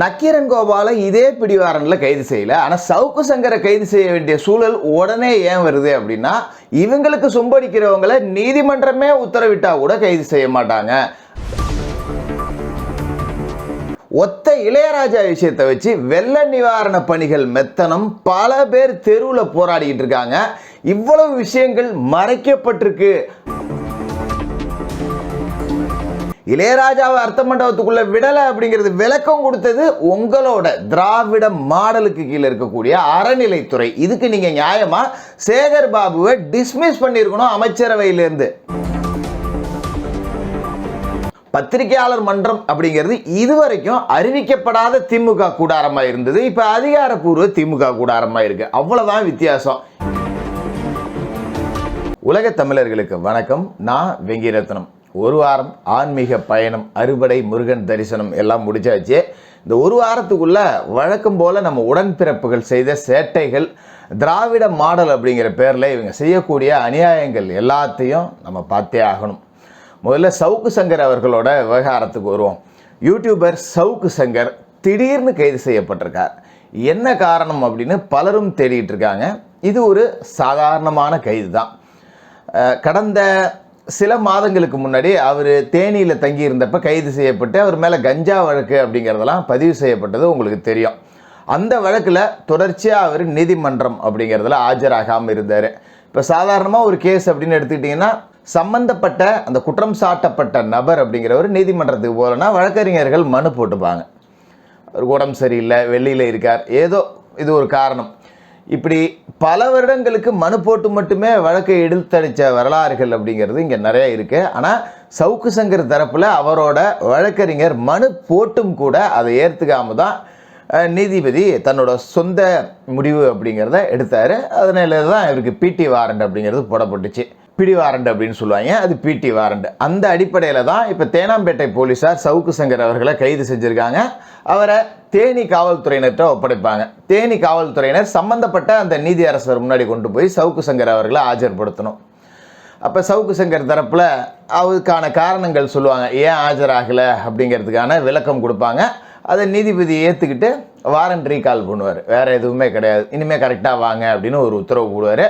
நக்கீரன் கோபாலை இதே பிடிவாரனில் கைது செய்யல. ஆனால் சவுக்கு சங்கரை கைது செய்ய வேண்டிய சூழல் உடனே ஏன் வருது அப்படின்னா இவங்களுக்கு சும்படிக்கிறவங்களை நீதிமன்றமே உத்தரவிட்டா கூட கைது செய்ய மாட்டாங்க. ஒத்த இளையராஜா விஷயத்தை வச்சு வெள்ள நிவாரண பணிகள் மெத்தனம் பல பேர் தெருவில் போராடிக்கிட்டு இருக்காங்க. இவ்வளவு விஷயங்கள் மறைக்கப்பட்டிருக்கு. இளையராஜாவை அர்த்த மண்டபத்துக்குள்ளே விடலை அப்படிங்கிறது விளக்கம் கொடுத்தது உங்களோட திராவிட மாடலுக்கு கீழே இருக்கக்கூடிய அறநிலைத்துறை. இதுக்கு நீங்கள் நியாயமாக சேகர் பாபுவை டிஸ்மிஸ் பண்ணியிருக்கணும் அமைச்சரவையிலேருந்து. பத்திரிகையாளர் மன்றம் அப்படிங்கிறது இதுவரைக்கும் அறிவிக்கப்படாத திமுக கூடாரமாக இருந்தது. இப்போ அதிகாரப்பூர்வ திமுக கூடாரமாக இருக்குது அவ்வளோதான் வித்தியாசம். உலக தமிழர்களுக்கு வணக்கம். நான் வெங்கிரத்னம் ஒரு வாரம் ஆன்மீக பயணம் அறுபடை முருகன் தரிசனம் எல்லாம் முடிச்சாச்சு. இந்த ஒரு வாரத்துக்குள்ளே வழக்கம் போல் நம்ம உடன்பிறப்புகள் செய்த சேட்டைகள் திராவிட மாடல் அப்படிங்கிற பேரில் இவங்க செய்யக்கூடிய அநியாயங்கள் எல்லாத்தையும் நம்ம பார்த்தே ஆகணும். முதல்ல சவுக்கு சங்கர் அவர்களோட விவகாரத்துக்கு வருவோம். யூடியூபர் சவுக்கு சங்கர் திடீர்னு கைது செய்யப்பட்டிருக்கார். என்ன காரணம் அப்படின்னு பலரும் தேடிட்டு இருக்காங்க. இது ஒரு சாதாரணமான கைது தான். கடந்த சில மாதங்களுக்கு முன்னாடி அவர் தேனியில் தங்கியிருந்தப்ப கைது செய்யப்பட்டு அவர் மேலே கஞ்சா வழக்கு அப்படிங்கிறதெல்லாம் பதிவு செய்யப்பட்டது உங்களுக்கு தெரியும். அந்த வழக்கில் தொடர்ச்சியாக அவர் நீதிமன்றம் அப்படிங்கிறதுல ஆஜராகாமல் இருந்தார். இப்போ சாதாரணமாக ஒரு கேஸ் அப்படின்னு எடுத்துக்கிட்டிங்கன்னா சம்மந்தப்பட்ட அந்த குற்றம் சாட்டப்பட்ட நபர் அப்படிங்கிறவர் நீதிமன்றத்துக்கு போகலன்னா வழக்கறிஞர்கள் மனு போட்டுப்பாங்க. அவர் உடம்பு சரியில்லை வெளியில் இருக்கார். ஏதோ இது ஒரு காரணம். இப்படி பல வருடங்களுக்கு மனு போட்டு மட்டுமே வழக்கை எடுத்தடித்த வரலாறுகள் அப்படிங்கிறது இங்கே நிறைய இருக்குது ஆனால் சவுக்கு சங்கர் தரப்பில் அவரோட வழக்கறிஞர் மனு போட்டும் கூட அதை ஏற்றுக்காம தான் நீதிபதி தன்னோட சொந்த முடிவு அப்படிங்கிறத எடுத்தார். அதனால தான் இவருக்கு பிடி வாரண்ட் அப்படிங்கிறது போடப்பட்டுச்சு. பிடி வாரண்ட் அப்படின்னு சொல்லுவாங்க. அது பிடி வாரண்ட். அந்த அடிப்படையில் தான் இப்போ தேனாம்பேட்டை போலீஸார் சவுக்கு சங்கர் அவர்களை கைது செஞ்சுருக்காங்க. அவரை தேனி காவல்துறையினர்கிட்ட ஒப்படைப்பாங்க. தேனி காவல்துறையினர் சம்பந்தப்பட்ட அந்த நீதி அரசர் முன்னாடி கொண்டு போய் சவுக்கு சங்கர் அவர்களை ஆஜர்படுத்தணும். அப்போ சவுக்கு சங்கர் தரப்பில் அவருக்கான காரணங்கள் சொல்லுவாங்க. ஏன் ஆஜராகலை அப்படிங்கிறதுக்கான விளக்கம் கொடுப்பாங்க. அதை நீதிபதி ஏற்றுக்கிட்டு வாரண்ட் ரீகால் பண்ணுவார். வேறு எதுவுமே கிடையாது. இனிமேல் கரெக்டாக வாங்க அப்படின்னு ஒரு உத்தரவு போடுவார்.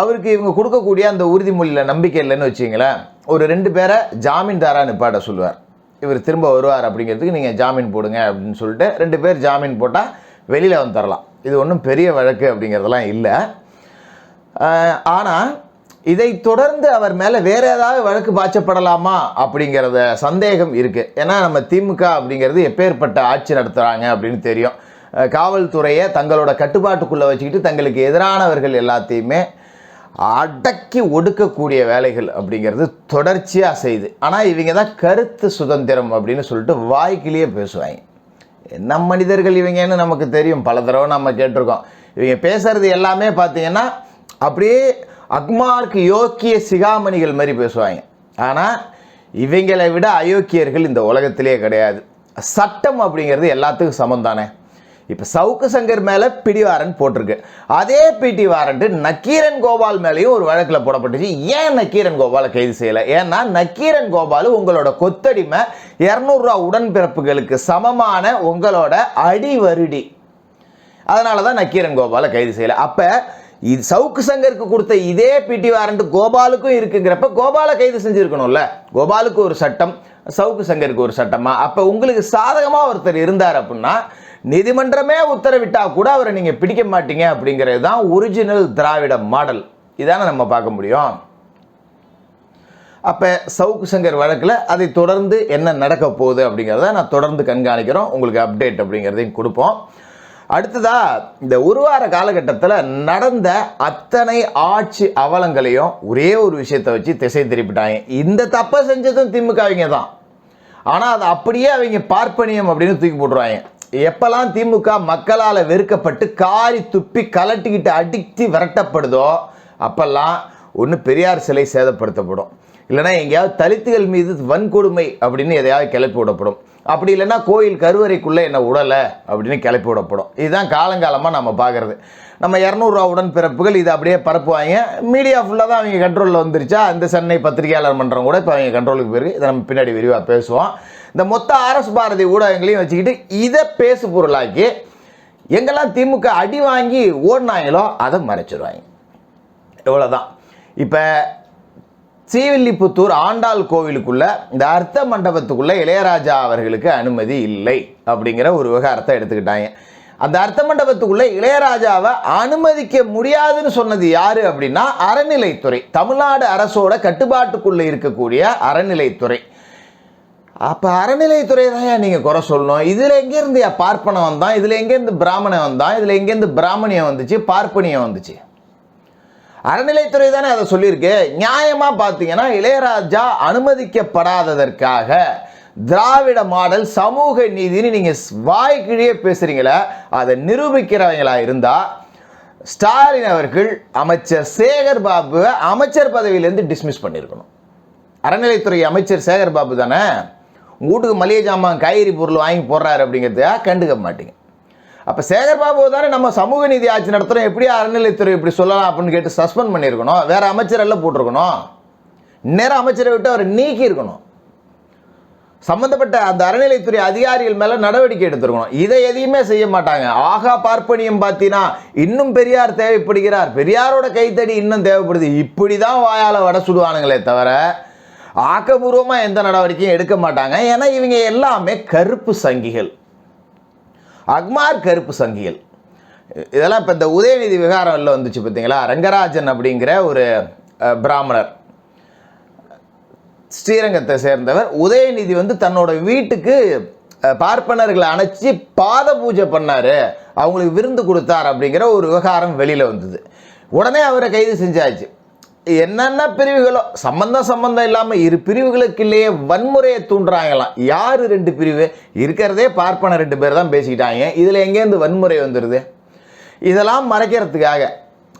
அவருக்கு இவங்க கொடுக்கக்கூடிய அந்த உறுதிமொழியில் நம்பிக்கை இல்லைன்னு வச்சிங்களேன். ஒரு ரெண்டு பேரை ஜாமீன்தாரா நிப்பாட்ட சொல்லுவார். இவர் திரும்ப வருவார் அப்படிங்கிறதுக்கு நீங்கள் ஜாமீன் போடுங்க அப்படின்னு சொல்லிட்டு ரெண்டு பேர் ஜாமீன் போட்டால் வெளியில் வந்து தரலாம். இது ஒன்றும் பெரிய வழக்கு அப்படிங்கிறதெல்லாம் இல்லை. ஆனால் இதை தொடர்ந்து அவர் மேலே வேறு ஏதாவது வழக்கு பாய்ச்சப்படலாமா அப்படிங்கிறத சந்தேகம் இருக்குது ஏன்னா நம்ம திமுக அப்படிங்கிறது எப்பேற்பட்ட ஆட்சி நடத்துகிறாங்க அப்படின்னு தெரியும். காவல்துறையை தங்களோட கட்டுப்பாட்டுக்குள்ளே வச்சுக்கிட்டு தங்களுக்கு எதிரானவர்கள் எல்லாத்தையுமே அடக்கி ஒடுக்கக்கூடிய வேலைகள் அப்படிங்கிறது தொடர்ச்சியாக செய்யுது. ஆனால் இவங்க தான் கருத்து சுதந்திரம் அப்படின்னு சொல்லிட்டு வாய்க்கிலேயே பேசுவாங்க. என்ன மனிதர்கள் இவங்கன்னு நமக்கு தெரியும். பல தடவை நம்ம கேட்டிருக்கோம். இவங்க பேசுகிறது எல்லாமே பார்த்தீங்கன்னா அப்படியே அக்மார்க்கு யோக்கிய சிகாமணிகள் மாதிரி பேசுவாங்க. ஆனால் இவங்களை விட அயோக்கியர்கள் இந்த உலகத்திலே கிடையாது. சட்டம் அப்படிங்கிறது எல்லாத்துக்கும் சமம் தானே? இப்போ சவுக்கு சங்கர் மேலே பிடி வாரண்ட் போட்டிருக்கு. அதே பிடி வாரண்ட்டு நக்கீரன் கோபால் மேலேயும் ஒரு வழக்கில் போடப்பட்டுச்சு. ஏன் நக்கீரன் கோபாலை கைது செய்யலை? ஏன்னா நக்கீரன் கோபால் உங்களோட கொத்தடிமை இரநூறுவா உடன்பிறப்புகளுக்கு சமமான உங்களோட அடிவருடி அதனால தான் நக்கீரன் கோபாலை கைது செய்யலை. அப்போ இது சவுக்கு சங்கருக்கு கொடுத்த இதே பிடி வாரண்ட் கோபாலுக்கும் இருக்குங்கிறப்ப கோபாலை கைது செஞ்சுருக்கணும்ல. கோபாலுக்கு ஒரு சட்டம் சவுக்கு சங்கருக்கு ஒரு சட்டமா? அப்போ உங்களுக்கு சாதகமாக ஒருத்தர் இருந்தார் அப்படின்னா நீதிமன்றமே உத்தரவிட்டால் கூட அவரை நீங்கள் பிடிக்க மாட்டீங்க அப்படிங்கிறது தான் ஒரிஜினல் திராவிட மாடல். இதானே நம்ம பார்க்க முடியும். அப்போ சவுக்கு சங்கர் வழக்கில் அதை தொடர்ந்து என்ன நடக்க போகுது அப்படிங்கிறத நான் தொடர்ந்து கண்காணிக்கிறோம். உங்களுக்கு அப்டேட் அப்படிங்கிறதையும் கொடுப்போம். அடுத்ததா இந்த ஒரு வார காலகட்டத்தில் நடந்த அத்தனை ஆட்சி அவலங்களையும் ஒரே ஒரு விஷயத்தை வச்சு திசை திருப்பிட்டாங்க. இந்த தப்பை செஞ்சதும் திமுகவிங்க தான். ஆனால் அதை அப்படியே அவங்க பார்ப்பனியம் அப்படின்னு தூக்கி போட்டுருவாங்க. எப்பெல்லாம் திமுக மக்களால் வெறுக்கப்பட்டு காரி துப்பி கலட்டிக்கிட்டு அடித்து விரட்டப்படுதோ அப்பெல்லாம் ஒன்று பெரியார் சிலை சேதப்படுத்தப்படும். இல்லைன்னா எங்கேயாவது தலித்துகள் மீது வன்கொடுமை அப்படின்னு எதையாவது கிளப்பி விடப்படும். அப்படி இல்லைன்னா கோயில் கருவறைக்குள்ளே என்ன உடலை அப்படின்னு கிளப்பி விடப்படும். இதுதான் காலங்காலமாக நம்ம பார்க்குறது. நம்ம இரநூறுவா உடன்பிறப்புகள் இதை அப்படியே பரப்புவாங்க. மீடியா ஃபுல்லாக தான் அவங்க கண்ட்ரோலில் வந்துருச்சா? இந்த சென்னை பத்திரிகையாளர் மன்றம் கூட இப்போ அவங்க கண்ட்ரோலுக்கு போயிருக்கு இதை நம்ம பின்னாடி விரிவாக பேசுவோம். இந்த மொத்த ஆர்எஸ் பாரதி ஊடகங்களையும் வச்சுக்கிட்டு இதை பேசு பொருளாக்கி எங்கெல்லாம் திமுக அடி வாங்கி ஓடினாங்களோ அதை மறைச்சிடுவாங்க இவ்வளோதான் இப்போ ஸ்ரீவில்லிபுத்தூர் ஆண்டாள் கோவிலுக்குள்ள இந்த அர்த்த மண்டபத்துக்குள்ள இளையராஜா அவர்களுக்கு அனுமதி இல்லை அப்படிங்கிற ஒரு விவகாரத்தை எடுத்துக்கிட்டாங்க. அந்த அர்த்த மண்டபத்துக்குள்ளே இளையராஜாவை அனுமதிக்க முடியாதுன்னு சொன்னது யாரு அப்படின்னா அறநிலைத்துறை தமிழ்நாடு அரசோட கட்டுப்பாட்டுக்குள்ளே இருக்கக்கூடிய அறநிலைத்துறை. அப்போ அறநிலைத்துறை தான் நீங்கள் குறை சொல்லணும்? இதில் எங்கேருந்து பார்ப்பனம் வந்தான்? இதில் எங்கேருந்து பிராமணன் வந்தான்? இதில் எங்கேருந்து பிராமணியம் வந்துச்சு? பார்ப்பனியம் வந்துச்சு. அறநிலைத்துறை தானே அதை சொல்லியிருக்கு. நியாயமாக பார்த்தீங்கன்னா இளையராஜா அனுமதிக்கப்படாததற்காக திராவிட மாடல் சமூக நீதினு நீங்கள் வாய்க்கிழியே பேசுகிறீங்களே அதை நிரூபிக்கிறவங்களா இருந்தால் ஸ்டாலின் அவர்கள் அமைச்சர் சேகர் பாபுவை அமைச்சர் பதவியிலேருந்து டிஸ்மிஸ் பண்ணியிருக்கணும். அறநிலைத்துறை அமைச்சர் சேகர் பாபு தானே? வீட்டுக்கு மளிகை ஜாமான் காய்கறி பொருள் வாங்கி போடுறாரு அப்படிங்கிறதுக்காக கண்டுக்க மாட்டீங்க. அப்போ சேகர் பாபு தானே நம்ம சமூக நீதி ஆட்சி நடத்துகிறோம் எப்படி அறநிலைத்துறை இப்படி சொல்லலாம் அப்படின்னு கேட்டு சஸ்பெண்ட் பண்ணியிருக்கணும். வேறு அமைச்சரெல்லாம் போட்டிருக்கணும். நேரம் அமைச்சரை விட்டு அவர் நீக்கி இருக்கணும் சம்பந்தப்பட்ட அந்த அறநிலைத்துறை அதிகாரிகள் மேலே நடவடிக்கை எடுத்திருக்கணும். இதை எதையுமே செய்ய மாட்டாங்க. ஆகா பார்ப்பனியம் பார்த்தீங்கன்னா இன்னும் பெரியார் தேவைப்படுகிறார். பெரியாரோட கைத்தடி இன்னும் தேவைப்படுது. இப்படி தான் வாயால் வட சுடுவானுங்களே தவிர ஆக்கபூர்வமாக எந்த நடவடிக்கையும் எடுக்க மாட்டாங்க. ஏன்னா இவங்க எல்லாமே கருப்பு சங்கிகள். அக்மார் கருப்பு சங்கிகள். இதெல்லாம் இப்போ இந்த உதயநிதி விகாரம் வந்துச்சு பார்த்தீங்களா ரங்கராஜன் அப்படிங்கிற ஒரு பிராமணர். ஸ்ரீரங்கத்தை சேர்ந்தவர். உதயநிதி வந்து தன்னோட வீட்டுக்கு பார்ப்பனர்களை அணைச்சி பாத பூஜை பண்ணார். அவங்களுக்கு விருந்து கொடுத்தார் அப்படிங்கிற ஒரு விவகாரம் வெளியில் வந்தது. உடனே அவரை கைது செஞ்சாச்சு. என்னென்ன பிரிவுகளோ சம்பந்தம் சம்பந்தம் இல்லாமல் இரு பிரிவுகளுக்கு இல்லையே வன்முறையை தூண்டுறாங்களாம். யார் ரெண்டு பிரிவு? இருக்கிறதே பார்ப்பன ரெண்டு பேர் தான் பேசிக்கிட்டாங்க. இதில் எங்கேருந்து வன்முறை வந்துடுது இதெல்லாம் மறைக்கிறதுக்காக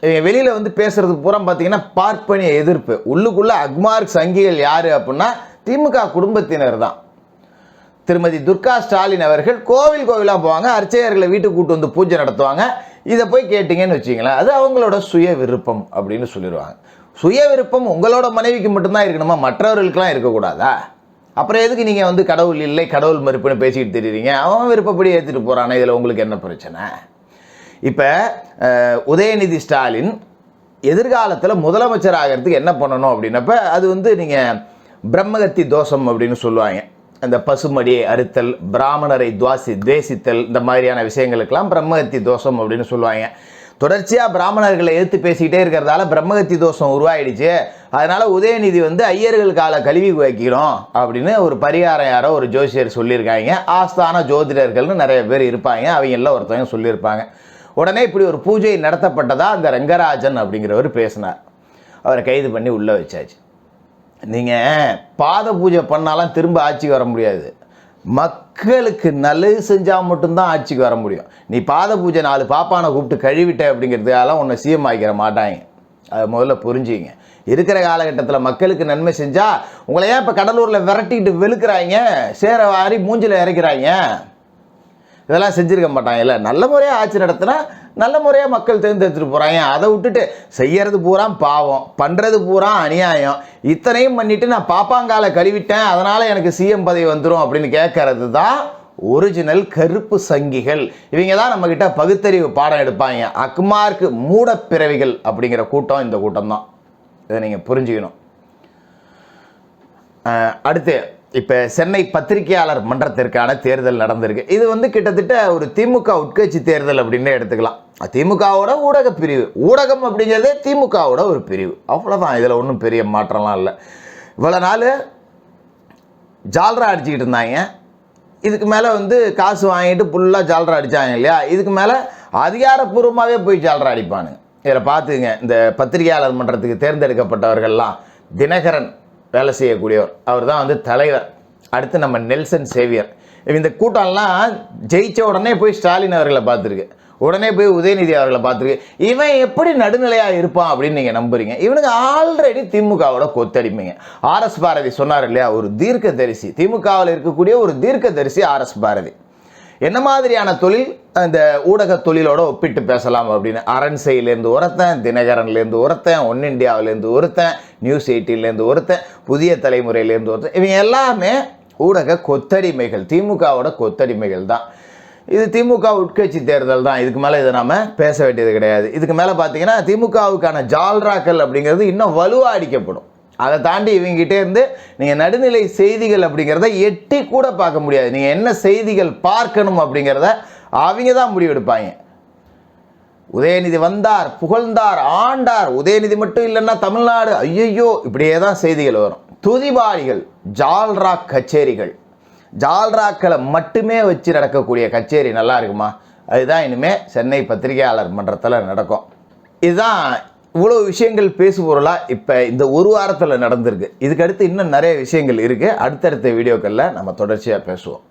இவங்க வெளியில் வந்து பேசுறது பூரா பார்த்தீங்கன்னா பார்ப்பனிய எதிர்ப்பு. உள்ளுக்குள்ளே அக்மார்க் சங்கிகள் யார் அப்படின்னா திமுக குடும்பத்தினர் தான். திருமதி துர்கா ஸ்டாலின் அவர்கள் கோவில் கோவிலாக போவாங்க அர்ச்சகர்களை வீட்டுக்கு கூட்டு வந்து பூஜை நடத்துவாங்க. இதை போய் கேட்டிங்கன்னு வச்சிங்களேன் அது அவங்களோட சுய விருப்பம் அப்படின்னு சொல்லிடுவாங்க. சுய விருப்பம் உங்களோட மனைவிக்கு மட்டும்தான் இருக்கணுமா? மற்றவர்களுக்கெல்லாம் இருக்கக்கூடாதா? அப்புறம் எதுக்கு நீங்கள் வந்து கடவுள் இல்லை கடவுள் மறுப்புன்னு பேசிக்கிட்டு தெரியுறீங்க? அவன் விருப்பப்படி ஏற்றிட்டு போகிறானே இதில் உங்களுக்கு என்ன பிரச்சனை? இப்போ உதயநிதி ஸ்டாலின் எதிர்காலத்தில் முதலமைச்சர் ஆகிறதுக்கு என்ன பண்ணணும் அப்படின்னப்ப அது வந்து நீங்கள் பிரம்மகத்தி தோஷம் அப்படின்னு சொல்லுவாங்க. அந்த பசுமடியை அறுத்தல் பிராமணரை துவாசி துவேசித்தல் இந்த மாதிரியான விஷயங்களுக்கெல்லாம் பிரம்மகத்தி தோஷம் அப்படின்னு சொல்லுவாங்க. தொடர்ச்சியாக பிராமணர்களை எதிர்த்து பேசிக்கிட்டே இருக்கிறதால பிரம்மகத்தி தோஷம் உருவாயிடுச்சு. அதனால் உதயநிதி வந்து ஐயர்கள் கால கழுவி வைக்கணும் அப்படின்னு ஒரு பரிகாரம் யாரோ ஒரு ஜோசியர் சொல்லியிருக்காங்க. ஆஸ்தான ஜோதிடர்கள்னு நிறைய பேர் இருப்பாங்க. அவங்க எல்லாம் ஒருத்தவங்க சொல்லியிருப்பாங்க. உடனே இப்படி ஒரு பூஜை நடத்தப்பட்டதா அந்த ரங்கராஜன் அப்படிங்கிறவர் பேசினார். அவரை கைது பண்ணி உள்ளே வச்சாச்சு. நீங்கள் பாத பூஜை பண்ணாலாம் திரும்ப ஆட்சிக்கு வர முடியாது. மக்களுக்கு நல்லது செஞ்சால் மட்டும்தான் ஆட்சிக்கு வர முடியும். நீ பாத பூஜை நாலு பாப்பானை கூப்பிட்டு கழுவிட்ட அப்படிங்கிறதுக்காக உன்னை சிஎம் ஆகிக்கிற மாட்டாங்க. அதை முதல்ல புரிஞ்சுங்க இருக்கிற காலகட்டத்தில் மக்களுக்கு நன்மை செஞ்சால் உங்களை ஏன் இப்போ கடலூரில் விரட்டிக்கிட்டு வெளுக்கிறாங்க? சேர வாரி மூஞ்சில் இறக்கிறாங்க. இதெல்லாம் செஞ்சுருக்க மாட்டாங்க. இல்லை நல்ல முறையாக ஆட்சி நடத்தினா நல்ல முறையாக மக்கள் தேர்ந்தெடுத்துட்டு போகிறாங்க அதை விட்டுட்டு செய்கிறது பூரா பாவம். பண்ணுறது பூரா அநியாயம். இத்தனையும் பண்ணிவிட்டு நான் பாப்பாங்கால கழுவிட்டேன். அதனால் எனக்கு சிஎம் பதவி வந்துடும் அப்படின்னு கேட்கறது தான் ஒரிஜினல் கருப்பு சங்கிகள். இவங்க தான் நம்மக்கிட்ட பகுத்தறிவு பாடம் எடுப்பாங்க. அக்மார்க்கு மூடப்பிறவிகள் அப்படிங்கிற கூட்டம் இந்த கூட்டம் தான். இதை நீங்கள் புரிஞ்சுக்கணும். அடுத்து இப்போ சென்னை பத்திரிகையாளர் மன்றத்திற்கான தேர்தல் நடந்திருக்கு. இது வந்து கிட்டத்தட்ட ஒரு திமுக உட்கட்சி தேர்தல் அப்படின்னு எடுத்துக்கலாம். திமுகவோட ஊடக பிரிவு. ஊடகம் அப்படிங்கிறதே திமுகவோட ஒரு பிரிவு. அவ்வளோதான் இதில் ஒன்றும் பெரிய மாற்றம்லாம் இல்லை. இவ்வளோ நாள் ஜால்ரா அடிச்சுக்கிட்டு இருந்தாங்க. இதுக்கு மேலே வந்து காசு வாங்கிட்டு ஃபுல்லாக ஜால்ரா அடித்தாங்க இல்லையா? இதுக்கு மேலே அதிகாரப்பூர்வமாகவே போய் ஜால்ரா அடிப்பானுங்க. இதில் பார்த்துங்க இந்த பத்திரிகையாளர் மன்றத்துக்கு தேர்ந்தெடுக்கப்பட்டவர்கள்லாம் தினகரன். வேலை செய்யக்கூடியவர். அவர் தான் வந்து தலைவர். அடுத்து நம்ம நெல்சன் சேவியர். இந்த கூட்டம்லாம் ஜெயித்த உடனே போய் ஸ்டாலின் அவர்களை பார்த்துருக்கு. உடனே போய் உதயநிதி அவர்களை பார்த்துருக்கு. இவன் எப்படி நடுநிலையாக இருப்பான் அப்படின்னு நீங்கள் நம்புறீங்க. இவனுக்கு ஆல்ரெடி திமுகவோட கொத்தடிமைங்க. ஆர்எஸ் பாரதி சொன்னார் இல்லையா? ஒரு தீர்க்க தரிசி திமுகவில் இருக்கக்கூடிய ஒரு தீர்க்க தரிசி ஆர்எஸ் பாரதி. என்ன மாதிரியான தொழில்? இந்த ஊடக தொழிலோட ஒப்பிட்டு பேசலாம் அப்படின்னு. அரண்சையிலேருந்து ஒருத்தன் தினகரன்லேருந்து ஒருத்தன் ஒன் இண்டியாவிலேருந்து ஒருத்தன் நியூஸ் எயிட்டிலேருந்து ஒருத்தன். புதிய தலைமுறையிலேருந்து ஒருத்தர் இவங்க எல்லாமே ஊடக கொத்தடிமைகள் திமுகவோட கொத்தடிமைகள் தான். இது திமுக உட்கட்சி தேர்தல் தான். இதுக்கு மேலே இதை நாம் பேச வேண்டியது கிடையாது. இதுக்கு மேலே பார்த்தீங்கன்னா திமுகவுக்கான ஜால்ராக்கள் அப்படிங்கிறது இன்னும் வலுவாக அடிக்கப்படும். அதை தாண்டி இவங்ககிட்டே இருந்து நீங்கள் நடுநிலை செய்திகள் அப்படிங்கிறத எட்டி கூட பார்க்க முடியாது. நீங்கள் என்ன செய்திகள் பார்க்கணும் அப்படிங்கிறத அவங்க தான் முடிவெடுப்பாங்க. உதயநிதி வந்தார் புகழ்ந்தார் ஆண்டார். உதயநிதி மட்டும் இல்லைன்னா தமிழ்நாடு. ஐயையோ இப்படியே தான் செய்திகள் வரும். துதிபாளிகள் ஜால்ராக் கச்சேரிகள். ஜால்ராக்களை மட்டுமே வச்சு நடக்கக்கூடிய கச்சேரி நல்லா இருக்குமா? அதுதான் இனிமே சென்னை பத்திரிகையாளர் மன்றத்தில் நடக்கும். இதுதான் இவ்வளோ விஷயங்கள் பேசுபொருளாக இப்போ இந்த ஒரு வாரத்தில் நடந்திருக்கு. இதுக்கு அடுத்து இன்னும் நிறைய விஷயங்கள் இருக்குது அடுத்தடுத்த வீடியோக்களில் நம்ம தொடர்ச்சியாக பேசுவோம்.